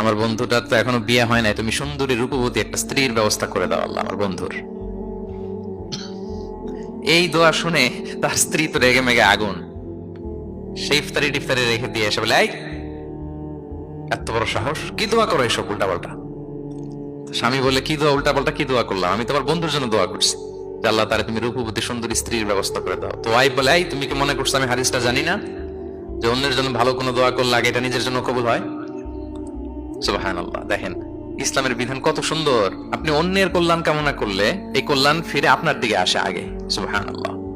আমার বন্ধুটার তো এখনও বিয়ে হয় নাই, তুমি সুন্দরী রূপবতী একটা স্ত্রীর ব্যবস্থা করে দাও আল্লাহ, আমার বন্ধুর। এই দোয়া শুনে তার স্ত্রী তো রেগে মেগে আগুন। সেই ইফতারি টিফতারি রেখে দিয়ে এসে বলে, এই, এত বড় সাহস, কি দোয়া করো এসব উল্টা পাল্টা স্বামী বলে কি দোয়া উল্টা পাল্টা কি দোয়া করলাম? আমি তোমার বন্ধুর জন্য দোয়া করছি। আল্লাহ তারা তুমি রূপবতী সুন্দরী স্ত্রীর ব্যবস্থা করে দাও। তো ওয়াইফ বলে, এই, তুমি কি মনে করছ আমি হাদিসটা জানি না? যে অন্যের জন্য ভালো কোনো দোয়া করলে আগে এটা নিজের জন্য কবুল হয়? সুবাহান দেখেন, ইসলামের বিধান কত সুন্দর। আপনি অন্যের কল্যাণ কামনা করলে এই কল্যাণ ফিরে আপনার দিকে আসে আগে সুবাহান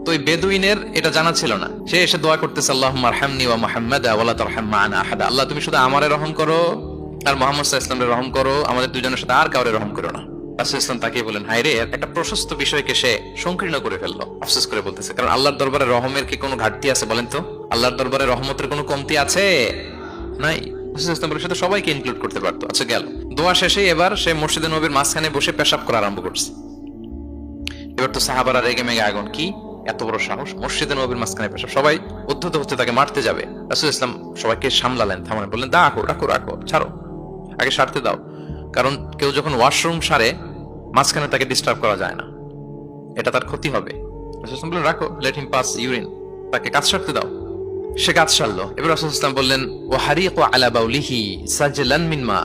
তো বেদুইনের এটা জানা ছিল না। সে এসে দোয়া করতেছে আল্লাহ মারহামনি ওয়া মুহাম্মাদ আহাদা। আল্লাহ, তুমি শুধু আমারে রহম করো আর মোহাম্মদ ওয়াসাল্লামের রহম করো। আমাদের দুজনের সাথে আর কাউরে রহম করো না। রাসূল ইসলাম তাকে বলেন একটা প্রশস্ত বিষয়কে সে সংকীর্ণ করে ফেলল। আফসোস করে বলতেছে, কারণ আল্লাহর দরবারে রহমের কি কোনো ঘাটতি আছে বলেন তো? আল্লাহর দরবারে রহমতের কোনো কমতি আছে? নাই? রাসূল ইসলাম বলে সে তো সবাইকে ইনক্লুড করতে পারতো। আচ্ছা গেল। দোয়া শেষে এবার সে মসজিদে নবীর মাঝখানে বসে পেশাব করা আরম্ভ করছে। এবার তো সাহাবারা রেগে মেগে আগুন, কি? এত বড় সাহস। মসজিদে নবীর মাঝখানে পেশাব। সবাই উদ্ধত হচ্ছে তাকে মারতে যাবে। রাসূল ইসলাম সবাইকে সামলালেন, থামালেন, বললেন দা রাখো রাখো রাখো, ছাড়ো। আগে সারতে দাও। কারণ কেউ যখন ওয়াশরুম সারে, মাঝখানে তাকে ডিস্টার্ব করা যায় না। এটা তার ক্ষতি হবে। রাসূল ইসলাম বললেন, রাখো লেট হিম পাস ইউরিন তাকে কাজ সারতে দাও। সে কাজ সারলো। এবার রাসূল ইসলাম বললেন ও হারিক আলা বাউলিহি সাজলান মা।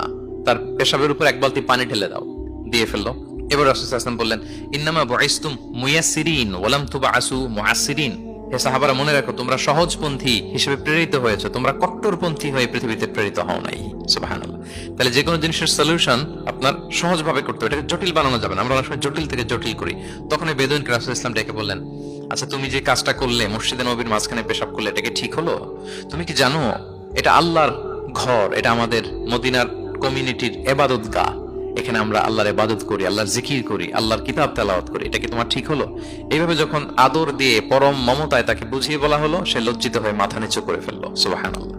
তার পেশাবের উপর এক বালতি পানি ঢেলে দাও, দিয়ে ফেলল। এবার রাসূল ইসলাম বললেন, ইন্নামা বুইসতুম মুয়াসসিরিন ওয়ালাম তুবআসু মুআসসিরিন হে সাহাবারা, মনে রাখো, তোমরা সহজপন্থী হিসেবে প্রেরিত হয়েছে, তোমরা কট্টরপন্থী হয়ে পৃথিবীতে প্রেরিত হও নাই। তাহলে যে কোনো জিনিসের সলিউশন আপনার সহজভাবে করতে হবে। এটাকে জটিল বানানো যাবে না। আমরা অনেক সময় জটিল থেকে জটিল করি। তখন এই বেদুইন রাসূল ইসলাম ডেকে বললেন আচ্ছা তুমি যে কাজটা করলে, মসজিদে নবীর মাঝখানে পেশাব করলে, এটা কি ঠিক হলো? তুমি কি জানো, এটা আল্লাহর ঘর, এটা আমাদের মদিনার কমিউনিটির এবাদত গা এখানে আমরা আল্লাহর ইবাদত করি, আল্লাহর জিকির করি, আল্লাহর কিতাব তেলাওয়াত করি। এটা কি তোমার ঠিক হলো? এইভাবে যখন আদর দিয়ে পরম মমতায় তাকে বুঝিয়ে বলা হলো, সে লজ্জিত হয়ে মাথা নিচু করে ফেলল। সুবহানাল্লাহ।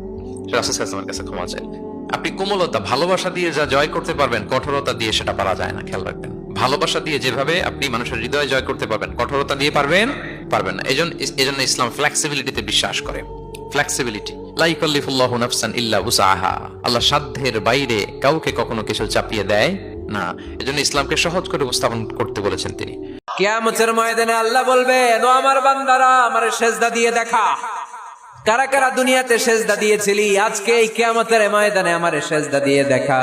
রাসূলের কাছে ক্ষমা চাই আপনি কোমলতা, ভালোবাসা দিয়ে যা জয় করতে পারবেন, কঠোরতা দিয়ে সেটা পারা যায় না, খেয়াল রাখবেন। ভালোবাসা দিয়ে যেভাবে আপনি মানুষের হৃদয় জয় করতে পারবেন, কঠোরতা দিয়ে পারবেন পারবেন না। এজন্য এজন্য ইসলাম ফ্লেক্সিবিলিটিতে বিশ্বাস করে। ফ্লেক্সিবিলিটি লাইকাল্লিফুল্লাহু নাফসান ইল্লা উসাহা আল্লাহ সাধ্যের বাইরে কাউকে কখনো কিছু চাপিয়ে দেয় না। এজন্য ইসলামকে সহজ করে উপস্থাপন করতে বলেছেন তিনি। কিয়ামতের ময়দানে আল্লাহ বলবেন আমার বান্দারা, আমার সেজদা দিয়ে দেখা। কারা কারা দুনিয়াতে সেজদা দিয়েছিলি, আজকে এই কিয়ামতের ময়দানে আমার সেজদা দিয়ে দেখা।